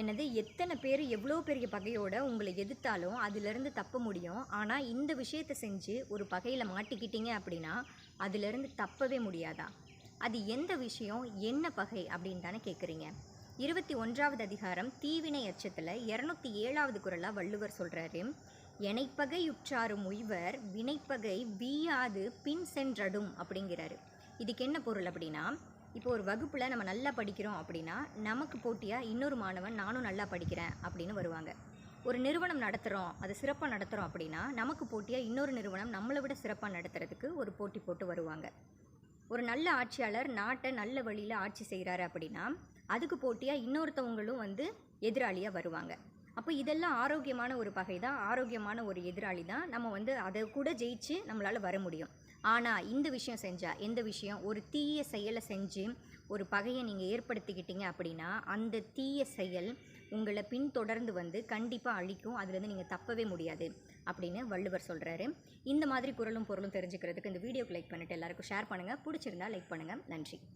என்னது எத்தனை பேர் எவ்வளோ பெரிய பகையோட உங்களை எதிர்த்தாலும் அதிலிருந்து தப்ப முடியும். ஆனால் இந்த விஷயத்தை செஞ்சு ஒரு பகையில் மாட்டிக்கிட்டீங்க அப்படின்னா அதிலிருந்து தப்பவே முடியாதா? அது எந்த விஷயம் என்ன பகை அப்படின்னு தானே கேட்குறீங்க இருபத்தி ஒன்றாவது அதிகாரம் தீவினை அச்சத்தில் இரநூத்தி ஏழாவது குரலாக வள்ளுவர் சொல்கிறாரு எனைப்பகையுற்றாரும் உய்வர் வினைப்பகை வீயாது பின் சென்றடும் அப்படிங்கிறாரு. இதுக்கு என்ன பொருள் அப்படின்னா இப்போ ஒரு வகுப்பில் நம்ம நல்லா படிக்கிறோம் அப்படின்னா நமக்கு போட்டியாக இன்னொரு மாணவன் நானும் நல்லா படிக்கிறேன் அப்படின்னு வருவாங்க. ஒரு நிறுவனம் நடத்துகிறோம் அது சிறப்பாக நடத்துகிறோம் அப்படின்னா நமக்கு போட்டியாக இன்னொரு நிறுவனம் நம்மளை விட சிறப்பாக நடத்துறதுக்கு ஒரு போட்டி போட்டு வருவாங்க. ஒரு நல்ல ஆட்சியாளர் நாட்டை நல்ல வழியில் ஆட்சி செய்கிறாரு அப்படின்னா அதுக்கு போட்டியாக இன்னொருத்தவங்களும் வந்து எதிராளியாக வருவாங்க. அப்போ இதெல்லாம் ஆரோக்கியமான ஒரு பகை தான் ஆரோக்கியமான ஒரு எதிராளி தான் நம்ம வந்து அதை கூட ஜெயிச்சு நம்மளால் வர முடியும். ஆனால் இந்த விஷயம் செஞ்சால் எந்த விஷயம் ஒரு தீய செயலை செஞ்சு ஒரு பகையை நீங்கள் ஏற்படுத்திக்கிட்டீங்க அப்படின்னா அந்த தீய செயல் உங்களை பின்தொடர்ந்து வந்து கண்டிப்பாக அழிக்கும். அதுலேருந்து நீங்கள் தப்பவே முடியாது அப்படின்னு வள்ளுவர் சொல்கிறாரு இந்த மாதிரி குரலும் பொருளும் தெரிஞ்சுக்கிறதுக்கு இந்த வீடியோக்கு லைக் பண்ணிவிட்டு எல்லாருக்கும் ஷேர் பண்ணுங்கள் பிடிச்சிருந்தா லைக் பண்ணுங்கள் நன்றி.